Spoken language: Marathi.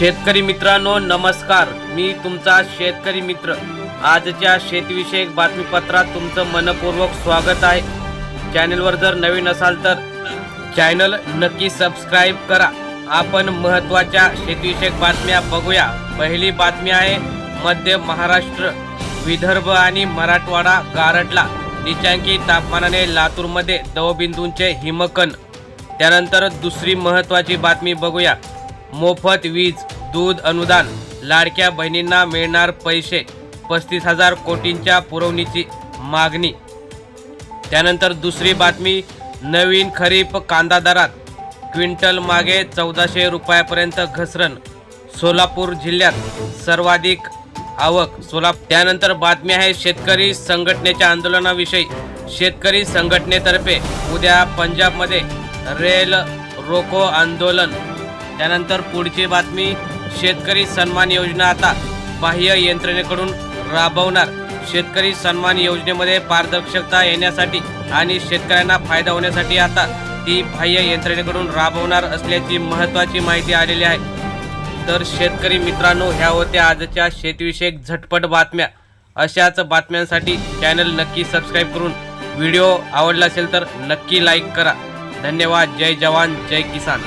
शेतकरी मित्रांनो नमस्कार. मी तुमचा शेतकरी मित्र. आजच्या शेतीविषयक बातमीपत्रात तुमचं मनपूर्वक स्वागत आहे. चॅनलवर जर नवीन असाल तर चॅनल नक्की सबस्क्राईब करा. आपण महत्त्वाच्या शेतीविषयक बातम्या बघूया. पहिली बातमी आहे मध्य महाराष्ट्र विदर्भ आणि मराठवाडा गारटला निचांकी तापमानाने लातूरमध्ये दवबिंदूंचे हिमकण त्यानंतर दुसरी महत्त्वाची बातमी बघूया. मोफत वीज दूध अनुदान लाडक्या बहिणींना मिळणार पैसे पस्तीस हजार कोटींच्या पुरवणीची मागणी. त्यानंतर दुसरी बातमी नवीन खरीप कांदा दरात क्विंटल मागे चौदाशे रुपयापर्यंत घसरण. सोलापूर जिल्ह्यात सर्वाधिक आवक सोला त्यानंतर बातमी आहे शेतकरी संघटनेच्या आंदोलनाविषयी. शेतकरी संघटनेतर्फे उद्या पंजाबमध्ये रेल रोको आंदोलन. त्यानंतर पुढची बातमी शेतकरी सन्मान योजना आता बाह्य यंत्रणेकडून राबवणार. शेतकरी सन्मान योजनेमध्ये पारदर्शकता येण्यासाठी आणि शेतकऱ्यांना फायदा होण्यासाठी आता ती बाह्य यंत्रणेकडून राबवणार असल्याची महत्त्वाची माहिती आलेली आहे. तर शेतकरी मित्रांनो ह्या होत्या आजच्या शेतीविषयक झटपट बातम्या. अशाच बातम्यांसाठी चॅनल नक्की सबस्क्राईब करून व्हिडिओ आवडला असेल तर नक्की लाईक करा. धन्यवाद. जय जवान जय किसान.